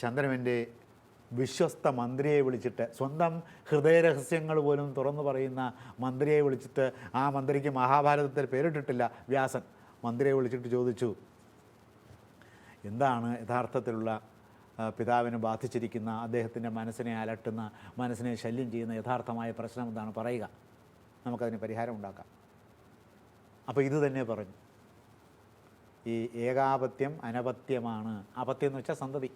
ചന്ദ്രമന്റെ വിശ്വസ്ത മന്ത്രിയെ വിളിച്ചിട്ട് സ്വന്തം ഹൃദയരഹസ്യങ്ങൾ പോലും തുറന്നു പറയുന്ന മന്ത്രിയെ വിളിച്ചിട്ട് ആ മന്ത്രിക്ക് മഹാഭാരതത്തിൽ പേരിട്ടിട്ടില്ല. വ്യാസൻ മന്ത്രിയെ വിളിച്ചിട്ട് ചോദിച്ചു എന്താണ് യഥാർത്ഥത്തിലുള്ള പിതാവിന് ബാധിച്ചിരിക്കുന്ന അദ്ദേഹത്തിന്റെ മനസ്സിനെ അലട്ടുന്ന മനസ്സിനെ ശല്യം ചെയ്യുന്ന യഥാർത്ഥമായ പ്രശ്നം എന്താണ്? പറയുക. നമുക്കതിന് പരിഹാരം ഉണ്ടാക്കാം. അപ്പോൾ ഇത് തന്നെ പറഞ്ഞു. ഈ ഏകാപത്യം അനപത്യമാണ്. അപത്യം എന്ന് വെച്ചാൽ സന്തതി.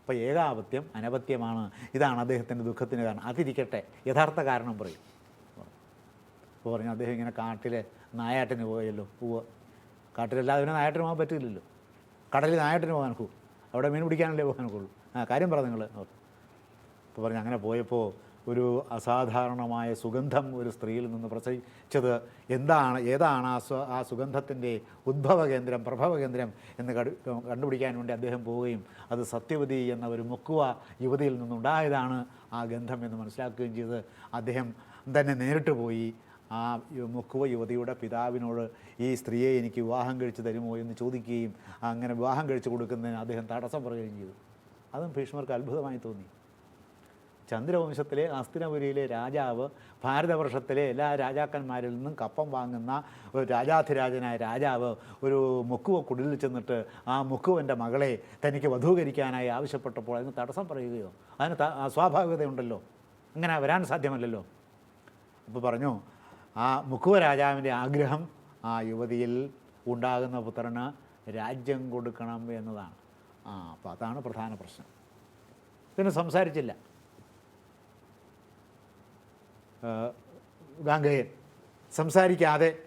അപ്പോൾ ഏകാപത്യം അനപത്യമാണ്. ഇതാണ് അദ്ദേഹത്തിന്റെ ദുഃഖത്തിന് കാരണം. അതിരിക്കട്ടെ യഥാർത്ഥ കാരണം പറയും. അപ്പോൾ പറഞ്ഞു അദ്ദേഹം ഇങ്ങനെ കാട്ടിലെ നായാട്ടിന് പോയല്ലോ പൂവ്. കാട്ടിലല്ലാതെ പിന്നെ നായാട്ടിന് പോകാൻ പറ്റില്ലല്ലോ. കടലിൽ നായാട്ടിന് പോകാൻ നോക്കൂ അവിടെ മീൻ പിടിക്കാനല്ലേ പോകാൻ നോക്കുള്ളൂ ആ കാര്യം പറഞ്ഞു നിങ്ങൾ അപ്പോൾ പറഞ്ഞു അങ്ങനെ പോയപ്പോൾ ഒരു അസാധാരണമായ സുഗന്ധം ഒരു സ്ത്രീയിൽ നിന്ന് പ്രസവിച്ചത് എന്താണ് ഏതാണ് ആ സ്വ ആ സുഗന്ധത്തിന്റെ ഉദ്ഭവ കേന്ദ്രം പ്രഭവ കേന്ദ്രം എന്ന് കണ്ടുപിടിക്കാൻ വേണ്ടി അദ്ദേഹം പോവുകയും അത് സത്യവതി എന്ന ഒരു മുക്കുവ യുവതിയിൽ നിന്നുണ്ടായതാണ് ആ ഗന്ധം എന്ന് മനസ്സിലാക്കുകയും ചെയ്ത് അദ്ദേഹം തന്നെ നേരിട്ട് പോയി ആ മുക്കുവ യുവതിയുടെ പിതാവിനോട് ഈ സ്ത്രീയെ എനിക്ക് വിവാഹം കഴിച്ച് തരുമോ എന്ന് ചോദിക്കുകയും അങ്ങനെ വിവാഹം കഴിച്ചു കൊടുക്കുന്നതിന് അദ്ദേഹം തടസ്സം പറയുകയും ചെയ്തു. അതും ഭീഷ്മർക്ക് അത്ഭുതമായി തോന്നി. ചന്ദ്രവംശത്തിലെ അസ്തിനപുരിയിലെ രാജാവ് ഭാരതവർഷത്തിലെ എല്ലാ രാജാക്കന്മാരിൽ നിന്നും കപ്പം വാങ്ങുന്ന ഒരു രാജാധിരാജനായ രാജാവ് ഒരു മുക്കുവ കുടിലിൽ ചെന്നിട്ട് ആ മുക്കുവന്റെ മകളെ തനിക്ക് വധൂകരിക്കാനായി ആവശ്യപ്പെട്ടപ്പോൾ അതിന് തടസ്സം പറയുകയോ? അതിന് സ്വാഭാവികതയുണ്ടല്ലോ. അങ്ങനെ വരാൻ സാധ്യമല്ലല്ലോ. അപ്പോൾ പറഞ്ഞു ആ മുക്കുവ രാജാവിന്റെ ആഗ്രഹം ആ യുവതിയിൽ ഉണ്ടാകുന്ന പുത്രന് രാജ്യം കൊടുക്കണം എന്നതാണ്. ആ അപ്പോൾ അതാണ് പ്രധാന പ്രശ്നം. പിന്നെ സംസാരിച്ചില്ല. ഗാംഗേയൻ സംസാരിക്കാതെ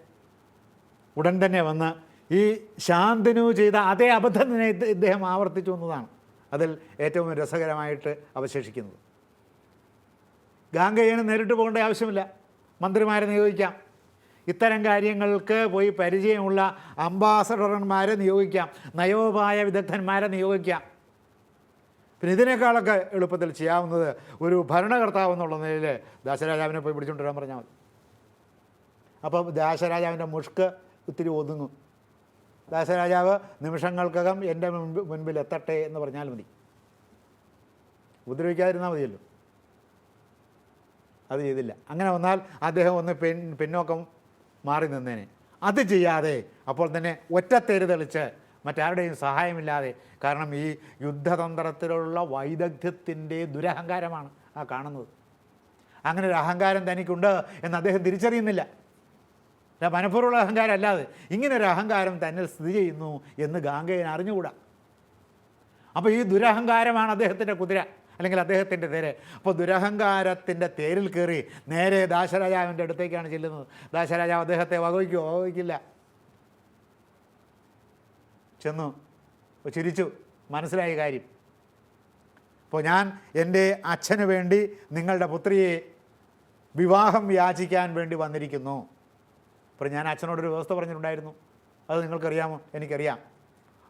ഉടൻ തന്നെ വന്ന് ഈ ശാന്തനു ചെയ്ത അതേ അബദ്ധം തന്നെ ഇദ്ദേഹം ആവർത്തിച്ചു എന്നതാണ് അതിൽ ഏറ്റവും രസകരമായിട്ട് അവശേഷിക്കുന്നത്. ഗാംഗയ്യന് നേരിട്ട് പോകേണ്ട ആവശ്യമില്ല. മന്ത്രിമാരെ നിയോഗിക്കാം. ഇത്തരം കാര്യങ്ങൾക്ക് പോയി പരിചയമുള്ള അംബാസഡർമാരെ നിയോഗിക്കാം. നയോപായ വിദഗ്ധന്മാരെ നിയോഗിക്കാം. പിന്നെ ഇതിനേക്കാളൊക്കെ എളുപ്പത്തിൽ ചെയ്യാവുന്നത് ഒരു ഭരണകർത്താവ് എന്നുള്ള നിലയിൽ ദാശരാജാവിനെ പോയി പിടിച്ചുകൊണ്ട് വരാൻ പറഞ്ഞാൽ മതി. അപ്പം ദാശരാജാവിന്റെ മുഷ്ക് ഒത്തിരി ഒതുങ്ങും. ദാശരാജാവ് നിമിഷങ്ങൾക്കകം എന്റെ മുൻപ് മുൻപിൽ എത്തട്ടെ എന്ന് പറഞ്ഞാൽ മതി. ഉപദ്രവിക്കാതിരുന്നാൽ മതിയല്ലോ. അത് ചെയ്തില്ല. അങ്ങനെ വന്നാൽ അദ്ദേഹം ഒന്ന് പിൻ പിന്നോക്കം മാറി നിന്നേനെ. അത് ചെയ്യാതെ അപ്പോൾ തന്നെ ഒറ്റത്തേര് തെളിച്ച് മറ്റാരുടെയും സഹായമില്ലാതെ. കാരണം ഈ യുദ്ധതന്ത്രത്തിലുള്ള വൈദഗ്ധ്യത്തിന്റെ ദുരഹങ്കാരമാണ് ആ കാണുന്നത്. അങ്ങനെ ഒരു അഹങ്കാരം തനിക്കുണ്ട് എന്ന് അദ്ദേഹം തിരിച്ചറിയുന്നില്ല. മനഃപൂർവമുള്ള അഹങ്കാരം അല്ലാതെ ഇങ്ങനെ ഒരു അഹങ്കാരം തന്നെ സ്ഥിതി ചെയ്യുന്നു എന്ന് ഗാംഗയൻ അറിഞ്ഞുകൂടാ. അപ്പോൾ ഈ ദുരഹങ്കാരമാണ് അദ്ദേഹത്തിന്റെ കുതിര അല്ലെങ്കിൽ അദ്ദേഹത്തിന്റെ തേര്. അപ്പോൾ ദുരഹങ്കാരത്തിന്റെ തേരിൽ കയറി നേരെ ദാശരാജാവിന്റെ അടുത്തേക്കാണ് ചെല്ലുന്നത്. ദാശരാജാവ് അദ്ദേഹത്തെ വകവയ്ക്കുമോ വകവയ്ക്കില്ല ചെന്നു. ചിരിച്ചു. മനസ്സിലായ കാര്യം. അപ്പോൾ ഞാൻ എന്റെ അച്ഛന് വേണ്ടി നിങ്ങളുടെ പുത്രിയെ വിവാഹം യാചിക്കാൻ വേണ്ടി വന്നിരിക്കുന്നു. അപ്പോൾ ഞാൻ അച്ഛനോടൊരു വ്യവസ്ഥ പറഞ്ഞിട്ടുണ്ടായിരുന്നു. അത് നിങ്ങൾക്കറിയാമോ? എനിക്കറിയാം.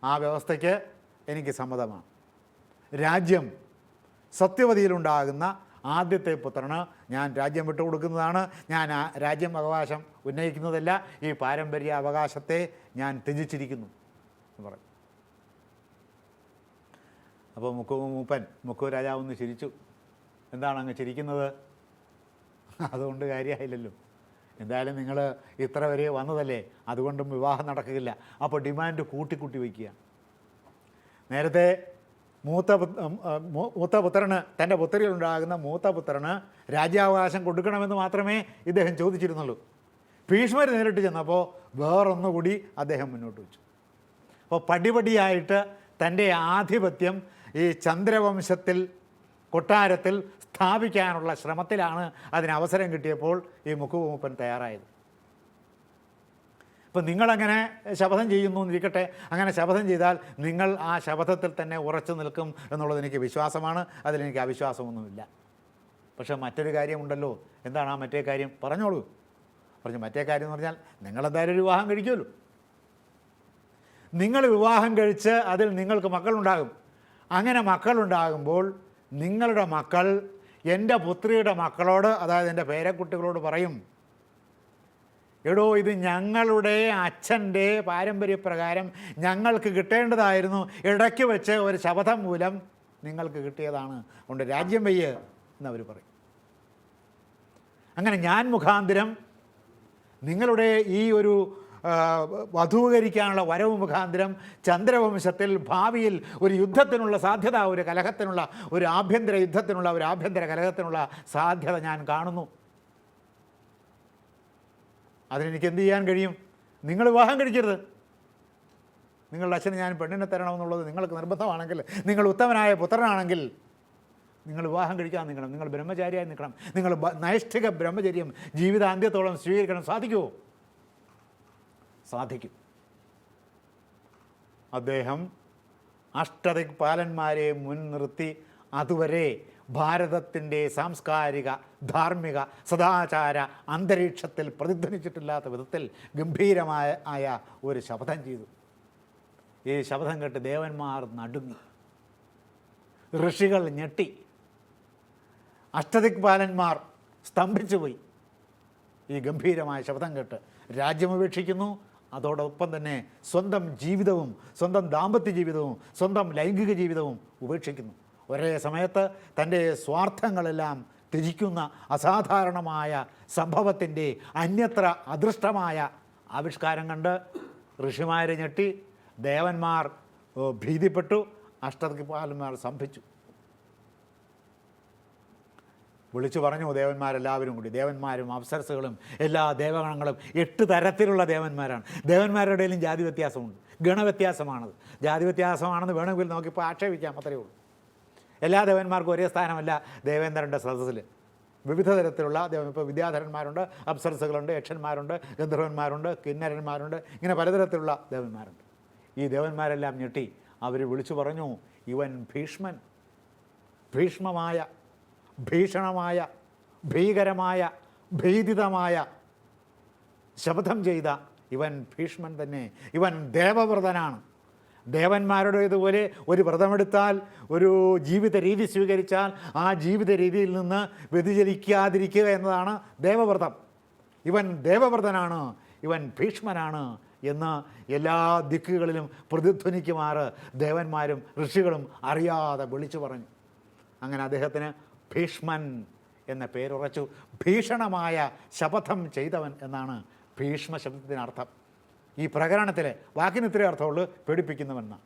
ആ വ്യവസ്ഥയ്ക്ക് എനിക്ക് സമ്മതമാണ്. രാജ്യം സത്യവതിയിലുണ്ടാകുന്ന ആദ്യത്തെ പുത്രന് ഞാൻ രാജ്യം വിട്ടുകൊടുക്കുന്നതാണ് ഞാൻ ആ രാജ്യം അവകാശം ഉന്നയിക്കുന്നതല്ല. ഈ പാരമ്പര്യ അവകാശത്തെ ഞാൻ ത്യജിച്ചിരിക്കുന്നു. എന്ന് പറഞ്ഞു അപ്പോൾ മുക്കു മൂപ്പൻ മുക്കു രാജാവ് ഒന്ന് ചിരിച്ചു. എന്താണ് അങ്ങ് ചിരിക്കുന്നത്? അതുകൊണ്ട് കാര്യമായില്ലല്ലോ. എന്തായാലും നിങ്ങൾ ഇത്ര വരെ വന്നതല്ലേ? അതുകൊണ്ടും വിവാഹം നടക്കില്ല അപ്പോൾ ഡിമാൻഡ് കൂട്ടിക്കൂട്ടി വയ്ക്കുക. നേരത്തെ മൂത്ത മൂത്ത പുത്രന് തന്റെ പുത്രിയിലുണ്ടാകുന്ന മൂത്ത പുത്രന് രാജ്യാവകാശം കൊടുക്കണമെന്ന് മാത്രമേ ഇദ്ദേഹം ചോദിച്ചിരുന്നുള്ളൂ. ഭീഷ്മർ നേരിട്ട് ചെന്നപ്പോൾ വേറൊന്നുകൂടി അദ്ദേഹം മുന്നോട്ട് വെച്ചു. അപ്പോൾ പടിപടിയായിട്ട് തന്റെ ആധിപത്യം ഈ ചന്ദ്രവംശത്തിൽ കൊട്ടാരത്തിൽ സ്ഥാപിക്കാനുള്ള ശ്രമത്തിലാണ് അതിന് അവസരം കിട്ടിയപ്പോൾ ഈ മുക്കുമൂപ്പൻ തയ്യാറായത്. ഇപ്പം നിങ്ങളങ്ങനെ ശപഥം ചെയ്യുന്നു എന്നിരിക്കട്ടെ. അങ്ങനെ ശപഥം ചെയ്താൽ നിങ്ങൾ ആ ശപഥത്തിൽ തന്നെ ഉറച്ചു നിൽക്കും എന്നുള്ളത് എനിക്ക് വിശ്വാസമാണ്. അതിലെനിക്ക് അവിശ്വാസമൊന്നുമില്ല. പക്ഷേ മറ്റൊരു കാര്യമുണ്ടല്ലോ. എന്താണ് ആ മറ്റേ കാര്യം? പറഞ്ഞോളൂ. പറഞ്ഞു മറ്റേ കാര്യം എന്ന് പറഞ്ഞാൽ നിങ്ങളെന്തായാലും ഒരു വിവാഹം കഴിക്കുമല്ലോ. നിങ്ങൾ വിവാഹം കഴിച്ച് അതിൽ നിങ്ങൾക്ക് മക്കളുണ്ടാകും. അങ്ങനെ മക്കളുണ്ടാകുമ്പോൾ നിങ്ങളുടെ മക്കൾ എന്റെ പുത്രിയുടെ മക്കളോട് അതായത് എന്റെ പേരക്കുട്ടികളോട് പറയും എടോ ഇത് ഞങ്ങളുടെ അച്ഛന്റെ പാരമ്പര്യപ്രകാരം ഞങ്ങൾക്ക് കിട്ടേണ്ടതായിരുന്നു. ഇടയ്ക്ക് വെച്ച് ഒരു ശപഥം മൂലം നിങ്ങൾക്ക് കിട്ടിയതാണ്. അതുകൊണ്ട് രാജ്യം വയ്യ് എന്നവർ പറയും. അങ്ങനെ ഞാൻ മുഖാന്തരം നിങ്ങളുടെ ഈ ഒരു വധൂകരിക്കാനുള്ള വരവ് മുഖാന്തരം ചന്ദ്രവംശത്തിൽ ഭാവിയിൽ ഒരു യുദ്ധത്തിനുള്ള സാധ്യത ഒരു കലഹത്തിനുള്ള ഒരു ആഭ്യന്തര യുദ്ധത്തിനുള്ള ഒരു ആഭ്യന്തര കലഹത്തിനുള്ള സാധ്യത ഞാൻ കാണുന്നു. അതിനെനിക്ക് എന്ത് ചെയ്യാൻ കഴിയും? നിങ്ങൾ വിവാഹം കഴിക്കരുത്. നിങ്ങളുടെ അച്ഛന് ഞാൻ പെണ്ണിനെ തരണമെന്നുള്ളത് നിങ്ങൾക്ക് നിർബന്ധമാണെങ്കിൽ നിങ്ങൾ ഉത്തമനായ പുത്രനാണെങ്കിൽ നിങ്ങൾ വിവാഹം കഴിക്കാൻ നിൽക്കണം. നിങ്ങൾ ബ്രഹ്മചാരിയായി നിൽക്കണം. നിങ്ങൾ നൈഷ്ഠിക ബ്രഹ്മചര്യം ജീവിതാന്ത്യത്തോളം സ്വീകരിക്കണം. സാധിക്കുമോ സാധിക്കും. അദ്ദേഹം അഷ്ടദിക്പാലന്മാരെ മുൻനിർത്തി അതുവരെ ഭാരതത്തിന്റെ സാംസ്കാരിക ധാർമ്മിക സദാചാര അന്തരീക്ഷത്തിൽ പ്രതിധ്വനിച്ചിട്ടില്ലാത്ത വിധത്തിൽ ഗംഭീരമായ ആയ ഒരു ശബ്ദം ചെയ്തു. ഈ ശബ്ദം കേട്ട് ദേവന്മാർ നടുങ്ങി. ഋഷികൾ ഞെട്ടി. അഷ്ടദിക്പാലന്മാർ സ്തംഭിച്ചു പോയി ഈ ഗംഭീരമായ ശബ്ദം കേട്ട് രാജ്യമപേക്ഷിക്കുന്നു അതോടൊപ്പം തന്നെ സ്വന്തം ജീവിതവും സ്വന്തം ദാമ്പത്യ ജീവിതവും സ്വന്തം ലൈംഗിക ജീവിതവും ഉപേക്ഷിക്കുന്നു. ഒരേ സമയത്ത് തന്റെ സ്വാർത്ഥങ്ങളെല്ലാം ത്യജിക്കുന്ന അസാധാരണമായ സംഭവത്തിന്റെ അന്യത്ര അദൃഷ്ടമായ ആവിഷ്കാരം കണ്ട് ഋഷിമാരെ ഞെട്ടി ദേവന്മാർ ഭീതിപ്പെട്ടു അഷ്ടദിക്പാലന്മാർ സംഭിച്ചു. വിളിച്ചു പറഞ്ഞു ദേവന്മാരെല്ലാവരും കൂടി. ദേവന്മാരും അപ്സരസുകളും എല്ലാ ദേവഗണങ്ങളും എട്ട് തരത്തിലുള്ള ദേവന്മാരാണ്. ദേവന്മാരുടെ ഇടയിലും ജാതി വ്യത്യാസമുണ്ട്. ഗണവ്യത്യാസമാണത് ജാതി വ്യത്യാസമാണെന്ന് വേണമെങ്കിൽ നമുക്കിപ്പോൾ ആക്ഷേപിക്കാം അത്രയേ ഉള്ളൂ. എല്ലാ ദേവന്മാർക്കും ഒരേ സ്ഥാനമല്ല ദേവേന്ദ്രന്റെ സദസ്സിൽ വിവിധ തരത്തിലുള്ള ദേവ ഇപ്പോൾ വിദ്യാധരന്മാരുണ്ട് അപ്സരസുകളുണ്ട് യക്ഷന്മാരുണ്ട് ഗന്ധർവന്മാരുണ്ട് കിന്നരന്മാരുണ്ട് ഇങ്ങനെ പലതരത്തിലുള്ള ദേവന്മാരുണ്ട്. ഈ ദേവന്മാരെല്ലാം ഞെട്ടി. അവർ വിളിച്ചു പറഞ്ഞു ഇവൻ ഭീഷ്മൻ. ഭീഷ്മമായ ഭീഷണമായ ഭീകരമായ ഭീതിതമായ ശബ്ദം ചെയ്ത ഇവൻ ഭീഷ്മൻ തന്നെ. ഇവൻ ദേവവ്രതനാണ്. ദേവന്മാരുടെ ഇതുപോലെ ഒരു വ്രതമെടുത്താൽ ഒരു ജീവിത രീതി സ്വീകരിച്ചാൽ ആ ജീവിത രീതിയിൽ നിന്ന് വ്യതിചലിക്കാതിരിക്കുക എന്നതാണ് ദേവവ്രതം. ഇവൻ ദേവവ്രതനാണ് ഇവൻ ഭീഷ്മനാണ് എന്ന് എല്ലാ ദിക്കുകളിലും പ്രതിധ്വനിക്കുമാറ് ദേവന്മാരും ഋഷികളും അറിയാതെ വിളിച്ചു പറഞ്ഞു. അങ്ങനെ അദ്ദേഹത്തിന് ഭീഷ്മൻ എന്ന പേരുറച്ചു ഭീഷണമായ ശപഥം ചെയ്തവൻ എന്നാണ് ഭീഷ്മ ശബ്ദത്തിനർത്ഥം. ഈ പ്രകരണത്തിൽ വാക്കിന് ഇത്രയും അർത്ഥമുള്ളൂ പേടിപ്പിക്കുന്നവെന്ന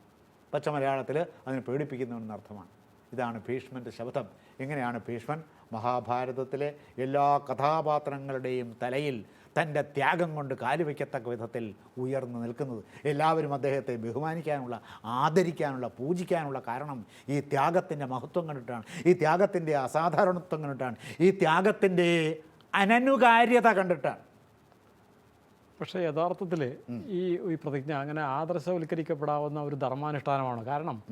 പച്ച മലയാളത്തിൽ അതിന് പേടിപ്പിക്കുന്നവൻ അർത്ഥമാണ്. ഇതാണ് ഭീഷ്മന്റെ ശബ്ദം ഇങ്ങനെയാണ് ഭീഷ്മൻ? മഹാഭാരതത്തിലെ എല്ലാ കഥാപാത്രങ്ങളുടെയും തലയിൽ തന്റെ ത്യാഗം കൊണ്ട് കാലുവയ്ക്കത്തക്ക വിധത്തിൽ ഉയർന്നു നിൽക്കുന്നത്. എല്ലാവരും അദ്ദേഹത്തെ ബഹുമാനിക്കാനുള്ള ആദരിക്കാനുള്ള പൂജിക്കാനുള്ള കാരണം ഈ ത്യാഗത്തിന്റെ മഹത്വം കണ്ടിട്ടാണ്. ഈ ത്യാഗത്തിന്റെ അസാധാരണത്വം കണ്ടിട്ടാണ്. ഈ ത്യാഗത്തിന്റെ അനനുകാര്യത കണ്ടിട്ടാണ്. പക്ഷേ യഥാർത്ഥത്തിൽ ഈ ഈ പ്രതിജ്ഞ അങ്ങനെ ആദർശവൽക്കരിക്കപ്പെടാവുന്ന ഒരു ധർമാനുഷ്ഠാനമാണ്. കാരണം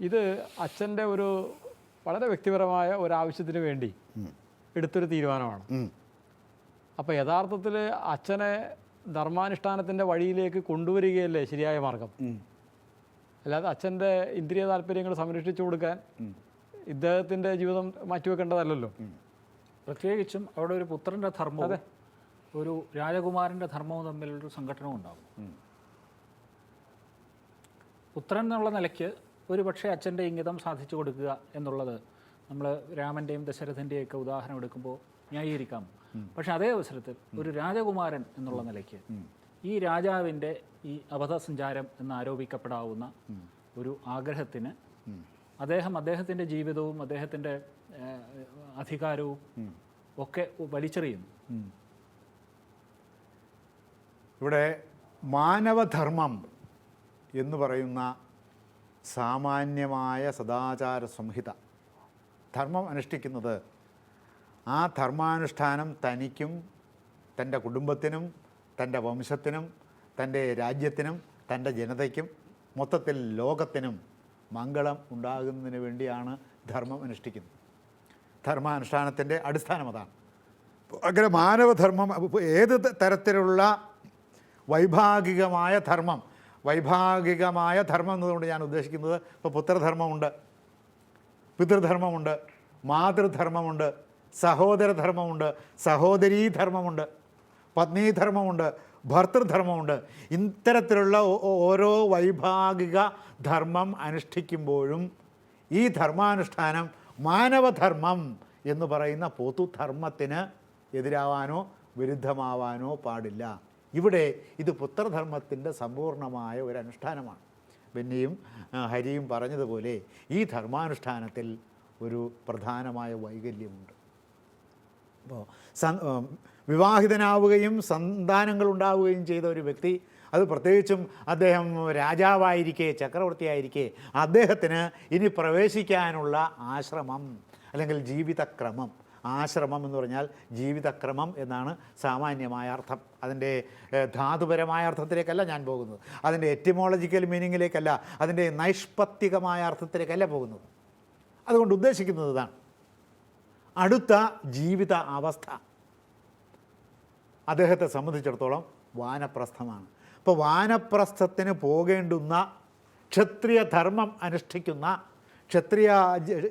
ഇത് അച്ഛന്റെ ഒരു വളരെ വ്യക്തിപരമായ ഒരു ആവശ്യത്തിന് വേണ്ടി എടുത്തൊരു തീരുമാനമാണ്. അപ്പോൾ യഥാർത്ഥത്തിൽ അച്ഛനെ ധർമാനുഷ്ഠാനത്തിന്റെ വഴിയിലേക്ക് കൊണ്ടുവരികയല്ലേ ശരിയായ മാർഗം? അല്ലാതെ അച്ഛന്റെ ഇന്ദ്രിയ താല്പര്യങ്ങൾ സംരക്ഷിച്ചു കൊടുക്കാൻ ഇദ്ദേഹത്തിന്റെ ജീവിതം മാറ്റിവെക്കേണ്ടതല്ലല്ലോ? പ്രത്യേകിച്ചും അവിടെ ഒരു പുത്രന്റെ ധർമ്മവും ഒരു രാജകുമാരന്റെ ധർമ്മവും തമ്മിലൊരു സംഘടനവും ഉണ്ടാകും. പുത്രൻ എന്നുള്ള നിലയ്ക്ക് ഒരു പക്ഷേ അച്ഛന്റെ ഇംഗിതം സാധിച്ചു കൊടുക്കുക എന്നുള്ളത് നമ്മൾ രാമന്റെയും ദശരഥന്റെയും ഒക്കെ ഉദാഹരണം എടുക്കുമ്പോൾ ന്യായീകരിക്കാം. പക്ഷെ അതേ അവസരത്തിൽ ഒരു രാജകുമാരൻ എന്നുള്ള നിലയ്ക്ക് ഈ രാജാവിന്റെ ഈ അബദ്ധസഞ്ചാരം എന്ന് ആരോപിക്കപ്പെടാവുന്ന ഒരു ആഗ്രഹത്തിന് അദ്ദേഹം അദ്ദേഹത്തിന്റെ ജീവിതവും അദ്ദേഹത്തിന്റെ അധികാരവും ഒക്കെ വലിച്ചെറിയുന്നു. ഇവിടെ മാനവധർമ്മം എന്ന് പറയുന്ന സാമാന്യമായ സദാചാര സംഹിത. ധർമ്മം അനുഷ്ഠിക്കുന്നത് ആ ധർമാനുഷ്ഠാനം തനിക്കും തന്റെ കുടുംബത്തിനും തന്റെ വംശത്തിനും തന്റെ രാജ്യത്തിനും തന്റെ ജനതയ്ക്കും മൊത്തത്തിൽ ലോകത്തിനും മംഗളം ഉണ്ടാകുന്നതിന് വേണ്ടിയാണ് ധർമ്മം അനുഷ്ഠിക്കുന്നത്. ധർമാനുഷ്ഠാനത്തിന്റെ അടിസ്ഥാനം അതാണ്. അങ്ങനെ മാനവധർമ്മം ഏത് തരത്തിലുള്ള വൈഭാഗികമായ ധർമ്മം വൈഭാഗികമായ ധർമ്മം എന്നതുകൊണ്ട് ഞാൻ ഉദ്ദേശിക്കുന്നത് ഇപ്പോൾ പുത്രധർമ്മമുണ്ട് പിതൃധർമ്മമുണ്ട് മാതൃധർമ്മമുണ്ട് സഹോദരധർമ്മമുണ്ട് സഹോദരീധർമ്മമുണ്ട് പത്നീധർമ്മമുണ്ട് ഭർത്തൃധർമ്മമുണ്ട്. ഇത്തരത്തിലുള്ള ഓരോ വൈഭാഗിക ധർമ്മം അനുഷ്ഠിക്കുമ്പോഴും ഈ ധർമാനുഷ്ഠാനം മാനവധർമ്മം എന്ന് പറയുന്ന പൊതുധർമ്മത്തിന് എതിരാവാനോ വിരുദ്ധമാവാനോ പാടില്ല. ഇവിടെ ഇത് പുത്രധർമ്മത്തിന്റെ സമ്പൂർണമായ ഒരു അനുഷ്ഠാനമാണ്. ബെന്നിയും ആ, ഹരിയും പറഞ്ഞതുപോലെ ഈ ധർമാനുഷ്ഠാനത്തിൽ ഒരു പ്രധാനമായ വൈകല്യമുണ്ട്. വിവാഹിതനാവുകയും സന്താനങ്ങൾ ഉണ്ടാവുകയും ചെയ്ത ഒരു വ്യക്തി അത് പ്രത്യേകിച്ചും അദ്ദേഹം രാജാവായിരിക്കെ ചക്രവർത്തിയായിരിക്കെ അദ്ദേഹത്തിന് ഇനി പ്രവേശിക്കാനുള്ള ആശ്രമം അല്ലെങ്കിൽ ജീവിതക്രമം. ആശ്രമം എന്ന് പറഞ്ഞാൽ ജീവിതക്രമം എന്നാണ് സാമാന്യമായ അർത്ഥം. അതിന്റെ ധാതുപരമായ അർത്ഥത്തിലേക്കല്ല ഞാൻ പോകുന്നത്. അതിന്റെ എറ്റിമോളജിക്കൽ മീനിങ്ങിലേക്കല്ല അതിന്റെ നൈഷ്പത്തികമായ അർത്ഥത്തിലേക്കല്ല പോകുന്നത്. അതുകൊണ്ട് ഉദ്ദേശിക്കുന്നത് ഇതാണ്. അടുത്ത ജീവിത അവസ്ഥ. അദ്ദേഹത്തെ സംബന്ധിച്ചിടത്തോളം വാനപ്രസ്ഥമാണ്. അപ്പോൾ വാനപ്രസ്ഥത്തിന് പോകേണ്ടുന്ന ക്ഷത്രിയ ധർമ്മം അനുഷ്ഠിക്കുന്ന ക്ഷത്രിയ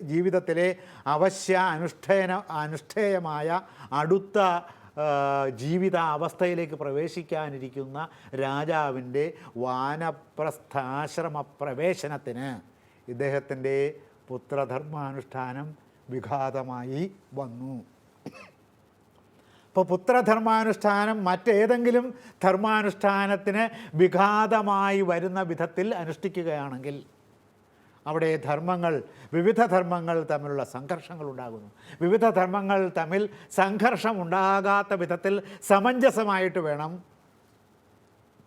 ജീവിതത്തിലെ അവശ്യ അനുഷ്ഠേന അനുഷ്ഠേയമായ അടുത്ത ജീവിത അവസ്ഥയിലേക്ക് പ്രവേശിക്കാനിരിക്കുന്ന രാജാവിന്റെ വാനപ്രസ്ഥാശ്രമ പ്രവേശനത്തിന് ഇദ്ദേഹത്തിന്റെ പുത്രധർമാനുഷ്ഠാനം വിഘാതമായി വന്നു. ഇപ്പോൾ പുത്രധർമാനുഷ്ഠാനം മറ്റേതെങ്കിലും ധർമാനുഷ്ഠാനത്തിന് വിഘാതമായി വരുന്ന വിധത്തിൽ അനുഷ്ഠിക്കുകയാണെങ്കിൽ അവിടെ ധർമ്മങ്ങൾ വിവിധ ധർമ്മങ്ങൾ തമ്മിലുള്ള സംഘർഷങ്ങൾ ഉണ്ടാകുന്നു. വിവിധ ധർമ്മങ്ങൾ തമ്മിൽ സംഘർഷം ഉണ്ടാകാത്ത വിധത്തിൽ സമഞ്ജസമായിട്ട് വേണം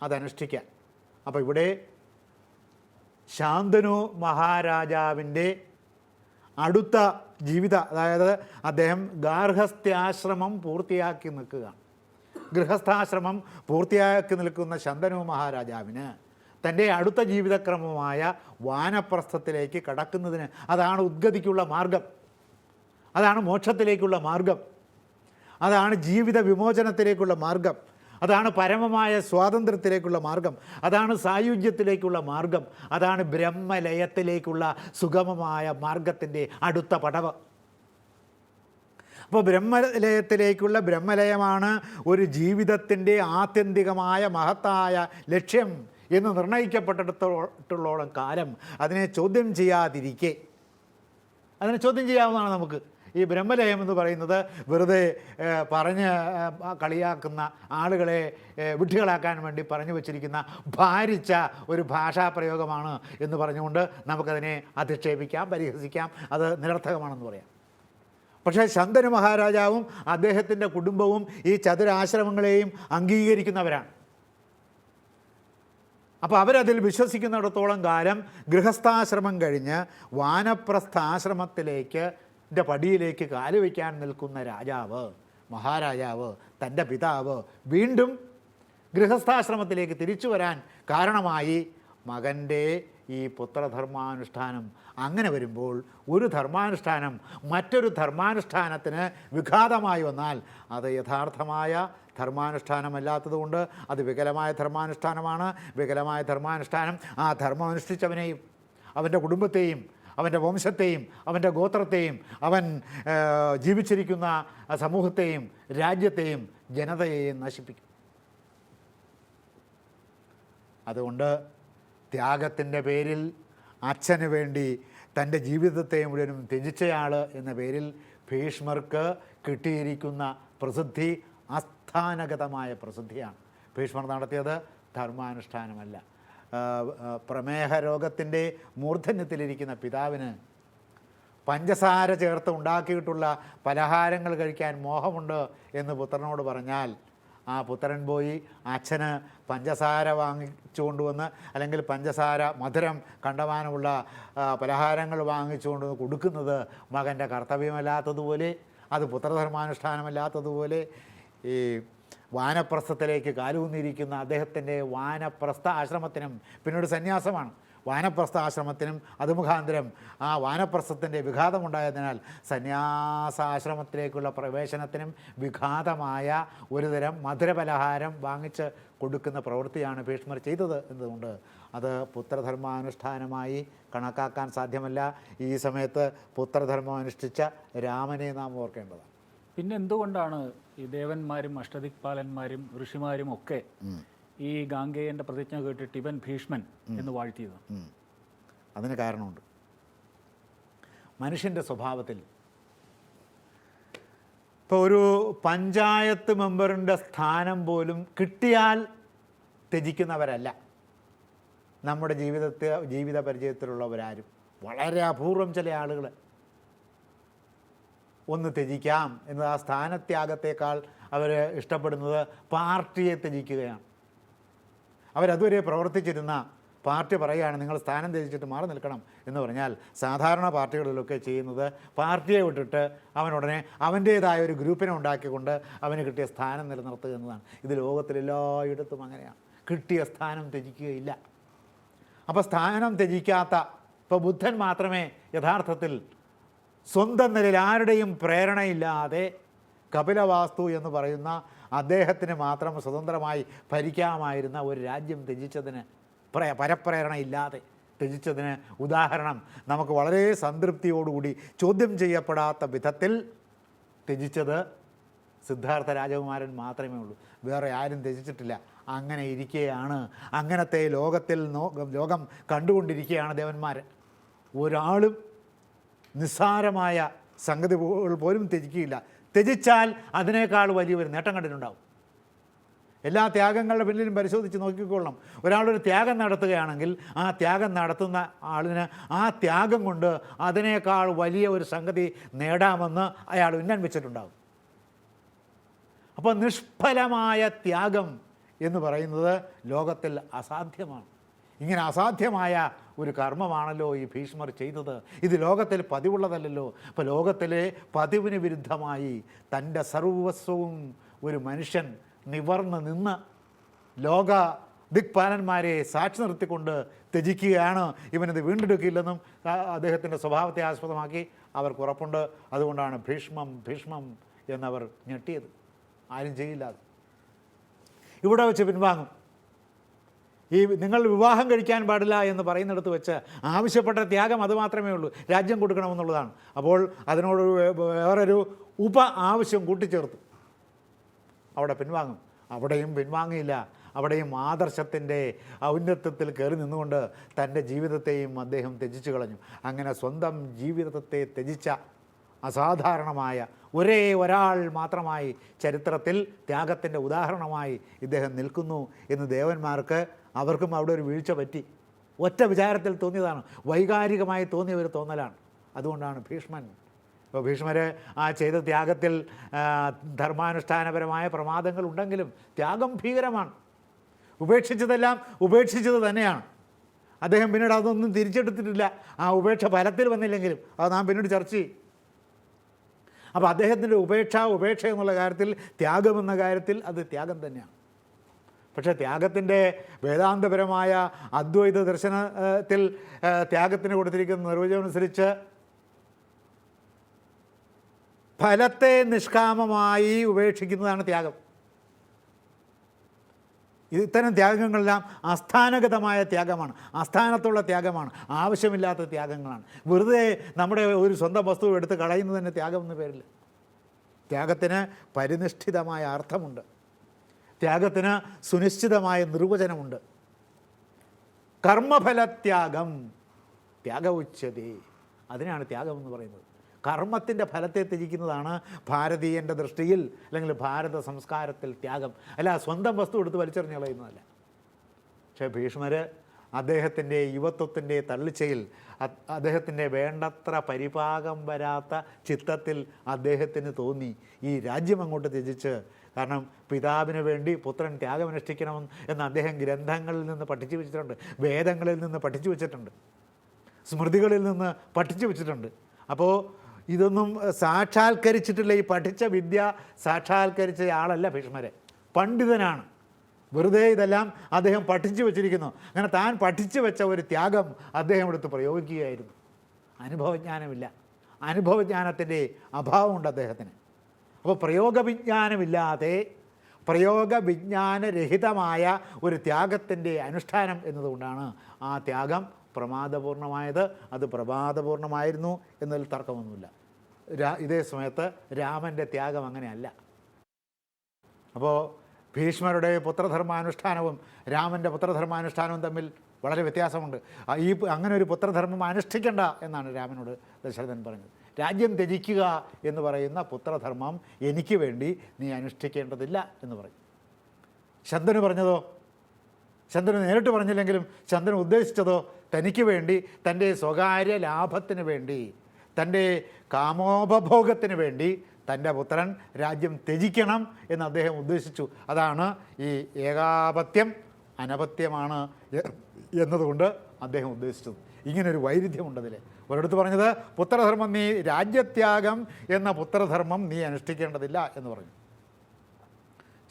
അതനുഷ്ഠിക്കാൻ. അപ്പോൾ ഇവിടെ ശാന്തനു മഹാരാജാവിന്റെ അടുത്ത ജീവിത അതായത് അദ്ദേഹം ഗാർഹസ്ഥ്യാശ്രമം പൂർത്തിയാക്കി നിൽക്കുകയാണ് ഗൃഹസ്ഥാശ്രമം പൂർത്തിയാക്കി നിൽക്കുന്ന ശന്തനു മഹാരാജാവിന് തന്റെ അടുത്ത ജീവിതക്രമമായ വാനപ്രസ്ഥത്തിലേക്ക് കടക്കുന്നതിന് അതാണ് ഉദ്ഗതിക്കുള്ള മാർഗം. അതാണ് മോക്ഷത്തിലേക്കുള്ള മാർഗം. അതാണ് ജീവിത വിമോചനത്തിലേക്കുള്ള മാർഗം. അതാണ് പരമമായ സ്വാതന്ത്ര്യത്തിലേക്കുള്ള മാർഗം. അതാണ് സായുജ്യത്തിലേക്കുള്ള മാർഗം. അതാണ് ബ്രഹ്മലയത്തിലേക്കുള്ള സുഗമമായ മാർഗത്തിന്റെ അടുത്ത പടവ്. അപ്പോൾ ബ്രഹ്മലയത്തിലേക്കുള്ള ബ്രഹ്മലയമാണ് ഒരു ജീവിതത്തിന്റെ ആത്യന്തികമായ മഹത്തായ ലക്ഷ്യം എന്ന് നിർണയിക്കപ്പെട്ടിടത്തോളം കാലം. അതിനെ ചോദ്യം ചെയ്യാതിരിക്കെ. അതിനെ ചോദ്യം ചെയ്യാവുന്നതാണ് നമുക്ക്. ഈ ബ്രഹ്മലയം എന്ന് പറയുന്നത് വെറുതെ പറഞ്ഞ് കളിയാക്കുന്ന ആളുകളെ വിഡ്ഢികളാക്കാൻ വേണ്ടി പറഞ്ഞു വച്ചിരിക്കുന്ന ഭാരിച്ച ഒരു ഭാഷാ പ്രയോഗമാണ് എന്ന് പറഞ്ഞുകൊണ്ട് നമുക്കതിനെ അധിക്ഷേപിക്കാം പരിഹസിക്കാം അത് നിരർത്ഥകമാണെന്ന് പറയാം. പക്ഷേ ശന്തനു മഹാരാജാവും അദ്ദേഹത്തിന്റെ കുടുംബവും ഈ ചതുരാശ്രമങ്ങളെയും അംഗീകരിക്കുന്നവരാണ്. അപ്പോൾ അവരതിൽ വിശ്വസിക്കുന്നിടത്തോളം കാലം ഗൃഹസ്ഥാശ്രമം കഴിഞ്ഞ് വാനപ്രസ്ഥാശ്രമത്തിലേക്ക് ന്റെ പടിയിലേക്ക് കാലുവയ്ക്കാൻ നിൽക്കുന്ന രാജാവ് മഹാരാജാവ് തന്റെ പിതാവ് വീണ്ടും ഗൃഹസ്ഥാശ്രമത്തിലേക്ക് തിരിച്ചു വരാൻ കാരണമായി മകന്റെ ഈ പുത്രധർമാനുഷ്ഠാനം. അങ്ങനെ വരുമ്പോൾ ഒരു ധർമാനുഷ്ഠാനം മറ്റൊരു ധർമാനുഷ്ഠാനത്തിന് വിഘാതമായി വന്നാൽ അത് യഥാർത്ഥമായ ധർമാനുഷ്ഠാനമല്ലാത്തതുകൊണ്ട് അത് വികലമായ ധർമാനുഷ്ഠാനമാണ്. വികലമായ ധർമാനുഷ്ഠാനം ആ ധർമ്മം അനുഷ്ഠിച്ചവനെയും അവന്റെ കുടുംബത്തെയും അവന്റെ വംശത്തെയും അവന്റെ ഗോത്രത്തെയും അവൻ ജീവിച്ചിരിക്കുന്ന സമൂഹത്തെയും രാജ്യത്തെയും ജനതയെയും നശിപ്പിക്കും. അതുകൊണ്ട് ത്യാഗത്തിന്റെ പേരിൽ അച്ഛന് വേണ്ടി തന്റെ ജീവിതത്തെ മുഴുവനും ത്യജിച്ചയാൾ എന്ന പേരിൽ ഭീഷ്മർക്ക് കിട്ടിയിരിക്കുന്ന പ്രസിദ്ധി അസ്ഥാനഗതമായ പ്രസിദ്ധിയാണ്. ഭീഷ്മർ നടത്തിയത് ധർമാനുഷ്ഠാനമല്ല. പ്രമേഹ രോഗത്തിന്റെ മൂർധന്യത്തിലിരിക്കുന്ന പിതാവിന് പഞ്ചസാര ചേർത്ത് ഉണ്ടാക്കിയിട്ടുള്ള പലഹാരങ്ങൾ കഴിക്കാൻ മോഹമുണ്ട് എന്ന് പുത്രനോട് പറഞ്ഞാൽ ആ പുത്രൻ പോയി അച്ഛന് പഞ്ചസാര വാങ്ങിച്ചു കൊണ്ടുവന്ന് അല്ലെങ്കിൽ പഞ്ചസാര മധുരം കണ്ടമാനമുള്ള പലഹാരങ്ങൾ വാങ്ങിച്ചു കൊണ്ടുവന്ന് കൊടുക്കുന്നത് മകന്റെ കർത്തവ്യമല്ലാത്തതുപോലെ അത് പുത്രധർമാനുഷ്ഠാനമല്ലാത്തതുപോലെ ഈ വാനപ്രസ്ഥത്തിലേക്ക് കാലൂന്നിരിക്കുന്ന അദ്ദേഹത്തിന്റെ വാനപ്രസ്ഥ ആശ്രമത്തിനും പിന്നീട് സന്യാസമാണ്. വാനപ്രസ്ഥ ആശ്രമത്തിനും അത് മുഖാന്തരം ആ വാനപ്രസ്ഥത്തിന്റെ വിഘാതമുണ്ടായതിനാൽ സന്യാസാശ്രമത്തിലേക്കുള്ള പ്രവേശനത്തിനും വിഘാതമായ ഒരുതരം മധുരപലഹാരം വാങ്ങിച്ച് കൊടുക്കുന്ന പ്രവൃത്തിയാണ് ഭീഷ്മർ ചെയ്തത് എന്നതുകൊണ്ട് അത് പുത്രധർമാനുഷ്ഠാനമായി കണക്കാക്കാൻ സാധ്യമല്ല. ഈ സമയത്ത് പുത്രധർമ്മം അനുഷ്ഠിച്ച രാമനെ നാം ഓർക്കേണ്ടതാണ്. പിന്നെ എന്തുകൊണ്ടാണ് ഈ ദേവന്മാരും അഷ്ടദിക്പാലന്മാരും ഋഷിമാരും ഒക്കെ ഈ ഗാംഗേയന്റെ പ്രതിജ്ഞ കേട്ടിട്ട് ഇവൻ ഭീഷ്മൻ എന്ന് വാഴ്ത്തിയത്. അതിന് കാരണമുണ്ട്. മനുഷ്യന്റെ സ്വഭാവത്തിൽ ഇപ്പോൾ ഒരു പഞ്ചായത്ത് മെമ്പറിന്റെ സ്ഥാനം പോലും കിട്ടിയാൽ ത്യജിക്കുന്നവരല്ല. നമ്മുടെ ജീവിതത്തെ ജീവിത പരിചയത്തിലുള്ളവരാരും. വളരെ അപൂർവം ചില ആളുകൾ ഒന്ന് ത്യജിക്കാം എന്ന് ആ സ്ഥാനത്യാഗത്തേക്കാൾ അവർ ഇഷ്ടപ്പെടുന്നത് പാർട്ടിയെ ത്യജിക്കുകയാണ്. അവരതുവരെ പ്രവർത്തിച്ചിരുന്ന പാർട്ടി പറയുകയാണ് നിങ്ങൾ സ്ഥാനം ത്യജിച്ചിട്ട് മാറി നിൽക്കണം എന്ന് പറഞ്ഞാൽ സാധാരണ പാർട്ടികളിലൊക്കെ ചെയ്യുന്നത് പാർട്ടിയെ വിട്ടിട്ട് അവനുടനെ അവന്റേതായ ഒരു ഗ്രൂപ്പിനെ ഉണ്ടാക്കിക്കൊണ്ട് അവന് കിട്ടിയ സ്ഥാനം നിലനിർത്തുക എന്നതാണ്. ഇത് ലോകത്തിലെല്ലായിടത്തും അങ്ങനെയാണ്. കിട്ടിയ സ്ഥാനം ത്യജിക്കുകയില്ല. അപ്പോൾ സ്ഥാനം ത്യജിക്കാത്ത ഇപ്പോൾ ബുദ്ധൻ മാത്രമേ യഥാർത്ഥത്തിൽ സ്വന്തം നിലയിൽ ആരുടെയും പ്രേരണയില്ലാതെ കപിലവാസ്തു എന്ന് പറയുന്ന അദ്ദേഹത്തിന് മാത്രം സ്വതന്ത്രമായി ഭരിക്കാമായിരുന്ന ഒരു രാജ്യം ത്യജിച്ചതിന് പ്രേ പരപ്രേരണയില്ലാതെ ത്യജിച്ചതിന് ഉദാഹരണം. നമുക്ക് വളരെ സംതൃപ്തിയോടുകൂടി ചോദ്യം ചെയ്യപ്പെടാത്ത വിധത്തിൽ ത്യജിച്ചത് സിദ്ധാർത്ഥ രാജകുമാരൻ മാത്രമേ ഉള്ളൂ. വേറെ ആരും ത്യജിച്ചിട്ടില്ല. അങ്ങനെ ഇരിക്കുകയാണ് അങ്ങനത്തെ ലോകത്തിൽ നോ ലോകം കണ്ടുകൊണ്ടിരിക്കുകയാണ് ദേവന്മാർ ഒരാളും നിസ്സാരമായ സംഗതി പോലും ത്യജിക്കുകയില്ല. ത്യജിച്ചാൽ അതിനേക്കാൾ വലിയൊരു നേട്ടം കണ്ടിട്ടുണ്ടാവും. എല്ലാ ത്യാഗങ്ങളുടെ പിന്നിലും പരിശോധിച്ച് നോക്കിക്കൊള്ളണം. ഒരാളൊരു ത്യാഗം നടത്തുകയാണെങ്കിൽ ആ ത്യാഗം നടത്തുന്ന ആളിന് ആ ത്യാഗം കൊണ്ട് അതിനേക്കാൾ വലിയ ഒരു സംഗതി നേടാമെന്ന് അയാൾ ഉന്നം വെച്ചിട്ടുണ്ടാവും അപ്പോൾ നിഷ്ഫലമായ ത്യാഗം എന്ന് പറയുന്നത് ലോകത്തിൽ അസാധ്യമാണ്. ഇങ്ങനെ അസാധ്യമായ ഒരു കർമ്മമാണല്ലോ ഈ ഭീഷ്മർ ചെയ്തത്. ഇത് ലോകത്തിൽ പതിവുള്ളതല്ലല്ലോ. അപ്പോൾ ലോകത്തിലെ പതിവിന് വിരുദ്ധമായി തന്റെ സർവസ്വവും ഒരു മനുഷ്യൻ നിവർന്ന് നിന്ന് ലോക ദിക്പാലന്മാരെ സാക്ഷി നിർത്തിക്കൊണ്ട് ത്യജിക്കുകയാണ്. ഇവനത് വീണ്ടെടുക്കില്ലെന്നും അദ്ദേഹത്തിന്റെ സ്വഭാവത്തെ ആസ്പദമാക്കി അവർക്ക് ഉറപ്പുണ്ട്. അതുകൊണ്ടാണ് ഭീഷ്മം ഭീഷ്മം എന്നവർ ഞെട്ടിയത്. ആരും ചെയ്യില്ല അത് ഇവിടെ വെച്ച് പിൻവാങ്ങും. ഈ നിങ്ങൾ വിവാഹം കഴിക്കാൻ പാടില്ല എന്ന് പറയുന്നിടത്ത് വെച്ച് ആവശ്യപ്പെട്ട ത്യാഗം അത് മാത്രമേ ഉള്ളൂ. രാജ്യം കൊടുക്കണമെന്നുള്ളതാണ്. അപ്പോൾ അതിനോട് വേറൊരു ഉപ ആവശ്യം കൂട്ടിച്ചേർത്തു. അവിടെ പിൻവാങ്ങും. അവിടെയും പിൻവാങ്ങിയില്ല. അവിടെയും ആദർശത്തിന്റെ ഔന്നത്യത്തിൽ കയറി നിന്നുകൊണ്ട് തന്റെ ജീവിതത്തെയും അദ്ദേഹം ത്യജിച്ചു കളഞ്ഞു. അങ്ങനെ സ്വന്തം ജീവിതത്തെ ത്യജിച്ച അസാധാരണമായ ഒരേ ഒരാൾ മാത്രമായി ചരിത്രത്തിൽ ത്യാഗത്തിന്റെ ഉദാഹരണമായി ഇദ്ദേഹം നിൽക്കുന്നു എന്ന് ദേവന്മാർക്ക് അവർക്കും അവിടെ ഒരു വീഴ്ച പറ്റി. ഒറ്റ വിചാരത്തിൽ തോന്നിയതാണ്. വൈകാരികമായി തോന്നിയ ഒരു തോന്നലാണ്. അതുകൊണ്ടാണ് ഭീഷ്മൻ. ഇപ്പോൾ ഭീഷ്മർ ആ ചെയ്ത ത്യാഗത്തിൽ ധർമാനുഷ്ഠാനപരമായ പ്രമാദങ്ങൾ ഉണ്ടെങ്കിലും ത്യാഗം ഭീകരമാണ്. ഉപേക്ഷിച്ചതെല്ലാം ഉപേക്ഷിച്ചത് തന്നെയാണ്. അദ്ദേഹം പിന്നീട് അതൊന്നും തിരിച്ചെടുത്തിട്ടില്ല. ആ ഉപേക്ഷ ഫലത്തിൽ വന്നില്ലെങ്കിലും അത് നാം പിന്നീട് ചർച്ച ചെയ്യും. അപ്പോൾ അദ്ദേഹത്തിന്റെ ഉപേക്ഷ ഉപേക്ഷ എന്നുള്ള കാര്യത്തിൽ ത്യാഗം എന്ന കാര്യത്തിൽ അത് ത്യാഗം തന്നെയാണ്. പക്ഷേ ത്യാഗത്തിന്റെ വേദാന്തപരമായ അദ്വൈത ദർശനത്തിൽ ത്യാഗത്തിന് കൊടുത്തിരിക്കുന്ന നിർവചനം അനുസരിച്ച് ഫലത്തെ നിഷ്കാമമായി ഉപേക്ഷിക്കുന്നതാണ് ത്യാഗം. ഇത്തരം ത്യാഗങ്ങളെല്ലാം അസ്ഥാനഗതമായ ത്യാഗമാണ്. ആസ്ഥാനത്തുള്ള ത്യാഗമാണ്. ആവശ്യമില്ലാത്ത ത്യാഗങ്ങളാണ്. വെറുതെ നമ്മുടെ ഒരു സ്വന്തം വസ്തു എടുത്ത് കളയുന്നതിന് ത്യാഗം എന്ന പേരിൽ ത്യാഗത്തിന് പരിനിഷ്ഠിതമായ അർത്ഥമുണ്ട്. ത്യാഗത്തിന് സുനിശ്ചിതമായ നിർവചനമുണ്ട്. കർമ്മഫലത്യാഗം ത്യാഗ ഉച്ചതി. അതിനാണ് ത്യാഗം എന്ന് പറയുന്നത്. കർമ്മത്തിന്റെ ഫലത്തെ തിരിക്കുന്നതാണ് ഭാരതീയന്റെ ദൃഷ്ടിയിൽ അല്ലെങ്കിൽ ഭാരത സംസ്കാരത്തിൽ ത്യാഗം. അല്ല സ്വന്തം വസ്തു എടുത്ത് വലിച്ചെറിഞ്ഞ് കളയുന്നതല്ല. പക്ഷേ ഭീഷ്മർ അദ്ദേഹത്തിന്റെ യുവത്വത്തിന്റെ തള്ളിച്ചയിൽ അദ്ദേഹത്തിന്റെ വേണ്ടത്ര പരിപാകം വരാത്ത ചിത്തത്തിൽ അദ്ദേഹത്തിന് തോന്നി. ഈ രാജ്യം അങ്ങോട്ട് ത്യജിച്ച് കാരണം പിതാവിന് വേണ്ടി പുത്രൻ ത്യാഗമനുഷ്ഠിക്കണം എന്ന് അദ്ദേഹം ഗ്രന്ഥങ്ങളിൽ നിന്ന് പഠിച്ചു വെച്ചിട്ടുണ്ട് വേദങ്ങളിൽ നിന്ന് പഠിച്ചു വെച്ചിട്ടുണ്ട് സ്മൃതികളിൽ നിന്ന് പഠിച്ചു വെച്ചിട്ടുണ്ട്. അപ്പോൾ ഇതൊന്നും സാക്ഷാത്കരിച്ചിട്ടില്ല. ഈ പഠിച്ച വിദ്യ സാക്ഷാത്കരിച്ച ആളല്ല ഭീഷ്മരെ. പണ്ഡിതനാണ്. വെറുതെ ഇതെല്ലാം അദ്ദേഹം പഠിച്ചു വച്ചിരിക്കുന്നു. അങ്ങനെ താൻ പഠിച്ചു വെച്ച ഒരു ത്യാഗം അദ്ദേഹം എടുത്ത് പ്രയോഗിക്കുകയായിരുന്നു. അനുഭവജ്ഞാനമില്ല. അനുഭവജ്ഞാനത്തിന്റെ അഭാവമുണ്ട് അദ്ദേഹത്തിന്. അപ്പോൾ പ്രയോഗവിജ്ഞാനമില്ലാതെ പ്രയോഗവിജ്ഞാനരഹിതമായ ഒരു ത്യാഗത്തിന്റെ അനുഷ്ഠാനം എന്നതുകൊണ്ടാണ് ആ ത്യാഗം പ്രമാദപൂർണമായത്. അത് പ്രമാദപൂർണമായിരുന്നു എന്നതിൽ തർക്കമൊന്നുമില്ല. ഇതേ സമയത്ത് രാമന്റെ ത്യാഗം അങ്ങനെയല്ല. അപ്പോൾ ഭീഷ്മരുടെ പുത്രധർമാനുഷ്ഠാനവും രാമന്റെ പുത്രധർമാനുഷ്ഠാനവും തമ്മിൽ വളരെ വ്യത്യാസമുണ്ട്. ഈ അങ്ങനെ ഒരു പുത്രധർമ്മം അനുഷ്ഠിക്കേണ്ട എന്നാണ് രാമനോട് ദശരഥൻ പറഞ്ഞത്. രാജ്യം ത്യജിക്കുക എന്ന് പറയുന്ന പുത്രധർമ്മം എനിക്ക് വേണ്ടി നീ അനുഷ്ഠിക്കേണ്ടതില്ല എന്ന് പറഞ്ഞു ശന്തനു പറഞ്ഞതോ? ചന്ദ്രൻ നേരിട്ട് പറഞ്ഞില്ലെങ്കിലും ചന്ദ്രൻ ഉദ്ദേശിച്ചതോ? തനിക്ക് വേണ്ടി തന്റെ സ്വകാര്യ ലാഭത്തിന് വേണ്ടി തന്റെ കാമോപഭോഗത്തിന് വേണ്ടി തന്റെ പുത്രൻ രാജ്യം ത്യജിക്കണം എന്ന് അദ്ദേഹം ഉദ്ദേശിച്ചു. അതാണ് ഈ ഏകാപത്യം അനപത്യമാണ് എന്നതുകൊണ്ട് അദ്ദേഹം ഉദ്ദേശിച്ചത്. ഇങ്ങനൊരു വൈരുദ്ധ്യമുണ്ടതിൽ ഒരിടത്ത് പറഞ്ഞത് പുത്രധർമ്മം നീ രാജ്യത്യാഗം എന്ന പുത്രധർമ്മം നീ അനുഷ്ഠിക്കേണ്ടതില്ല എന്ന് പറഞ്ഞു.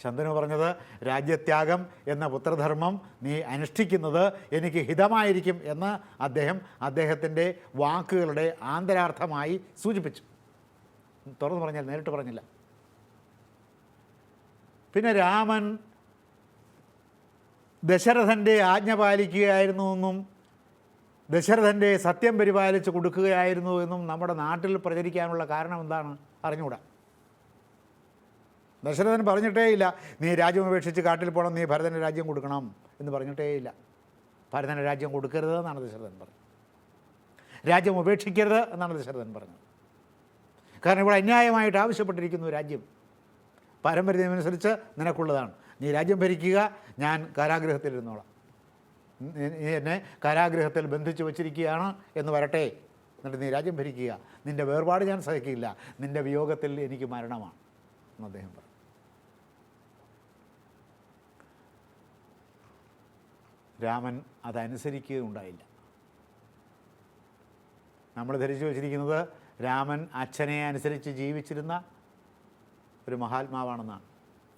ശന്തനു പറഞ്ഞത് രാജ്യത്യാഗം എന്ന പുത്രധർമ്മം നീ അനുഷ്ഠിക്കുന്നത് എനിക്ക് ഹിതമായിരിക്കും എന്ന് അദ്ദേഹം അദ്ദേഹത്തിന്റെ വാക്കുകളുടെ ആന്തരാർത്ഥമായി സൂചിപ്പിച്ചു. തുറന്നു പറഞ്ഞാൽ നേരിട്ട് പറഞ്ഞില്ല. പിന്നെ രാമൻ ദശരഥന്റെ ആജ്ഞ പാലിക്കുകയായിരുന്നു എന്നും ദശരഥന്റെ സത്യം പരിപാലിച്ച് കൊടുക്കുകയായിരുന്നു എന്നും നമ്മുടെ നാട്ടിൽ പ്രചരിക്കാനുള്ള കാരണം എന്താണ് അറിഞ്ഞുകൂടാ? ദശരഥൻ പറഞ്ഞിട്ടേ ഇല്ല. നീ രാജ്യം ഉപേക്ഷിച്ച് കാട്ടിൽ പോകണം നീ ഭരതന് രാജ്യം കൊടുക്കണം എന്ന് പറഞ്ഞിട്ടേ ഇല്ല. ഭരതന് രാജ്യം കൊടുക്കരുത് എന്നാണ് ദശരഥൻ പറഞ്ഞത്. രാജ്യം ഉപേക്ഷിക്കരുത് എന്നാണ് ദശരഥൻ പറഞ്ഞത്. കാരണം ഇവിടെ അന്യായമായിട്ട് ആവശ്യപ്പെട്ടിരിക്കുന്നു രാജ്യം. പാരമ്പര്യമനുസരിച്ച് നിനക്കുള്ളതാണ്. നീ രാജ്യം ഭരിക്കുക ഞാൻ കാരാഗ്രഹത്തിലിരുന്നോളാം. നീ നീ എന്നെ കാരാഗ്രഹത്തിൽ ബന്ധിച്ചു വച്ചിരിക്കുകയാണ് എന്ന് വരട്ടെ. എന്നിട്ട് നീ രാജ്യം ഭരിക്കുക. നിന്റെ വേർപാട് ഞാൻ സഹിക്കില്ല. നിന്റെ വിയോഗത്തിൽ എനിക്ക് മരണമാണ് എന്ന് അദ്ദേഹം പറഞ്ഞു. രാമൻ അതനുസരിക്കുകയുണ്ടായില്ല. നമ്മൾ ധരിച്ചു വച്ചിരിക്കുന്നത് രാമൻ അച്ഛനെ അനുസരിച്ച് ജീവിച്ചിരുന്ന ഒരു മഹാത്മാവാണെന്നാണ്.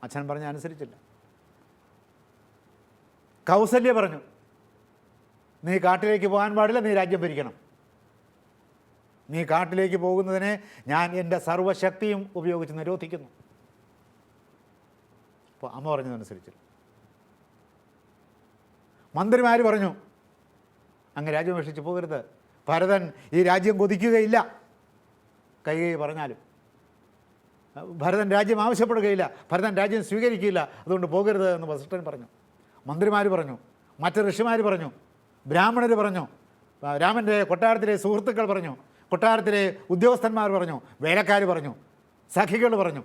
അച്ഛൻ പറഞ്ഞ അനുസരിച്ചില്ല. കൗസല്യ പറഞ്ഞു നീ കാട്ടിലേക്ക് പോകാൻ പാടില്ല നീ രാജ്യം ഭരിക്കണം. നീ കാട്ടിലേക്ക് പോകുന്നതിനെ ഞാൻ എന്റെ സർവശക്തിയും ഉപയോഗിച്ച് നിരോധിക്കുന്നു. അപ്പോൾ അമ്മ പറഞ്ഞതനുസരിച്ചില്ല. മന്ത്രിമാർ പറഞ്ഞു അങ്ങ് രാജ്യം ഉപേക്ഷിച്ച് പോകരുത്. ഭരതൻ ഈ രാജ്യം കൊതിക്കുകയില്ല. കൈകൈ പറഞ്ഞാലും. ഭരതൻ രാജ്യം ആവശ്യപ്പെടുകയില്ല. ഭരതൻ രാജ്യം സ്വീകരിക്കില്ല അതുകൊണ്ട് പോകരുത് എന്ന് വസിഷ്ഠൻ പറഞ്ഞു. മന്ത്രിമാർ പറഞ്ഞു മറ്റ് ഋഷിമാർ പറഞ്ഞു ബ്രാഹ്മണർ പറഞ്ഞു രാമന്റെ കൊട്ടാരത്തിലെ സുഹൃത്തുക്കൾ പറഞ്ഞു കൊട്ടാരത്തിലെ ഉദ്യോഗസ്ഥന്മാർ പറഞ്ഞു വേലക്കാർ പറഞ്ഞു സഖികൾ പറഞ്ഞു.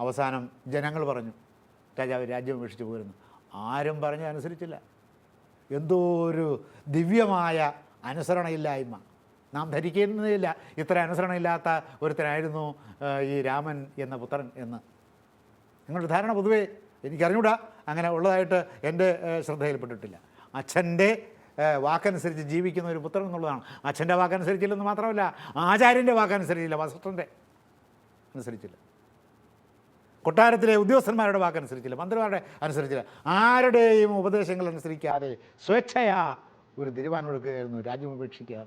അവസാനം ജനങ്ങൾ പറഞ്ഞു രാജാവ് രാജ്യം ഉപേക്ഷിച്ച് പോരുന്നു. ആരും പറഞ്ഞ അനുസരിച്ചില്ല. എന്തോ ഒരു ദിവ്യമായ അനുസരണയില്ലായ്മ. നാം ധരിക്കുന്നില്ല ഇത്ര അനുസരണയില്ലാത്ത ഒരുത്തനായിരുന്നു ഈ രാമൻ എന്ന പുത്രൻ എന്ന്. നിങ്ങളുടെ ധാരണ പൊതുവേ എനിക്കറിഞ്ഞൂടാ. അങ്ങനെ ഉള്ളതായിട്ട് എന്റെ ശ്രദ്ധയിൽപ്പെട്ടിട്ടില്ല. അച്ഛന്റെ വാക്കനുസരിച്ച് ജീവിക്കുന്ന ഒരു പുത്രൻ എന്നുള്ളതാണ്. അച്ഛന്റെ വാക്കനുസരിച്ചില്ലെന്ന് മാത്രമല്ല ആചാര്യന്റെ വാക്കനുസരിച്ചില്ല വസിഷ്ഠന്റെ. അനുസരിച്ചില്ല. കൊട്ടാരത്തിലെ ഉദ്യോഗസ്ഥന്മാരുടെ വാക്കനുസരിച്ചില്ല മന്ത്രിമാരുടെ അനുസരിച്ചില്ല. ആരുടെയും ഉപദേശങ്ങൾ അനുസരിക്കാതെ സ്വേച്ഛയാ ഒരു തീരുമാനമെടുക്കുകയായിരുന്നു രാജ്യം ഉപേക്ഷിക്കുക